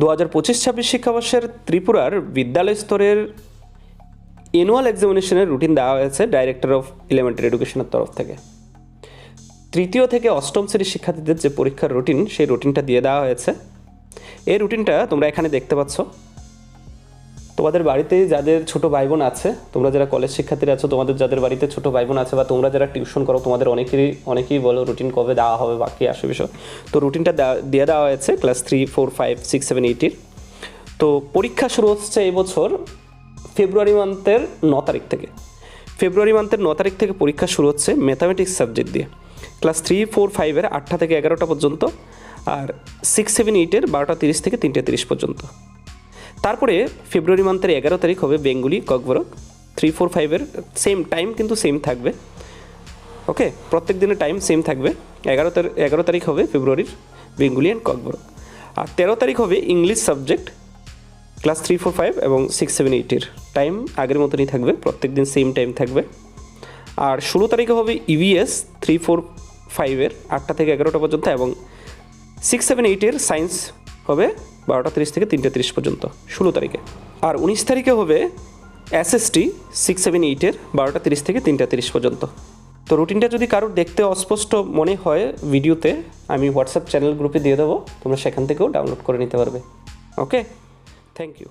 দু হাজার পঁচিশ ছাব্বিশ শিক্ষাবর্ষের ত্রিপুরার বিদ্যালয় স্তরের অ্যানুয়াল এক্সামিনেশনের রুটিন দেওয়া হয়েছে ডাইরেক্টর অফ এলিমেন্টারি এডুকেশনের তরফ থেকে। তৃতীয় থেকে অষ্টম শ্রেণির শিক্ষার্থীদের যে পরীক্ষার রুটিন সেই রুটিনটা দিয়ে দেওয়া হয়েছে। এই রুটিনটা তোমরা এখানে দেখতে পাচ্ছ। তোমাদের বাড়িতে যাদের ছোট ভাই বোন আছে, তোমরা যারা কলেজ শিক্ষার্থীরা আছো, তোমাদের যাদের বাড়িতে ছোট ভাই বোন আছে বা তোমরা যারা টিউশন করো, তোমাদের অনেকেরই, অনেকেই বলো রুটিন কবে দেওয়া হবে, বাকি আসে বিষয়। তো রুটিনটা দেওয়া- দিয়ে দেওয়া হয়েছে class three four five six seven এইটির তো পরীক্ষা শুরু হচ্ছে এই বছর ফেব্রুয়ারি মান্থের ন তারিখ থেকে। ফেব্রুয়ারি মান্থের ন তারিখ থেকে পরীক্ষা শুরু হচ্ছে ম্যাথামেটিক্স সাবজেক্ট দিয়ে। ক্লাস থ্রি ফোর ফাইভের আটটা থেকে এগারোটা পর্যন্ত আর সিক্স সেভেন এইটের বারোটা, তিরিশ থেকে তিনটে, তিরিশ পর্যন্ত। তারপরে ফেব্রুয়ারি মান্থের এগারো তারিখ হবে বেঙ্গুলি ককবরক থ্রি ফোর ফাইভের সেম টাইম কিন্তু সেম থাকবে। ওকে প্রত্যেক দিনের টাইম সেম থাকবে। এগারো তারিখ এগারো তারিখ হবে ফেব্রুয়ারির বেঙ্গুলি অ্যান্ড ককবরক আর তেরো তারিখ হবে English subject class three four five এবং সিক্স সেভেন এইটের টাইম আগের মতনই থাকবে, প্রত্যেক দিন সেম টাইম থাকবে। আর ষোলো তারিখে হবে ইভিএস থ্রি ফোর ফাইভের আটটা থেকে এগারোটা পর্যন্ত এবং সিক্স সেভেন এইটের সায়েন্স হবে বারোটা তিরিশ থেকে তিনটে তিরিশ পর্যন্ত, ষোলো তারিখে। আর উনিশ তারিখে হবে এসএসটি সিক্স সেভেন এইটের বারোটা তিরিশ থেকে তিনটা তিরিশ পর্যন্ত। তো রুটিনটা যদি কারোর দেখতে অস্পষ্ট মনে হয় ভিডিওতে, আমি হোয়াটসঅ্যাপ চ্যানেল গ্রুপে দিয়ে দেবো, তোমরা সেখান থেকেও ডাউনলোড করে নিতে পারবে। Okay thank you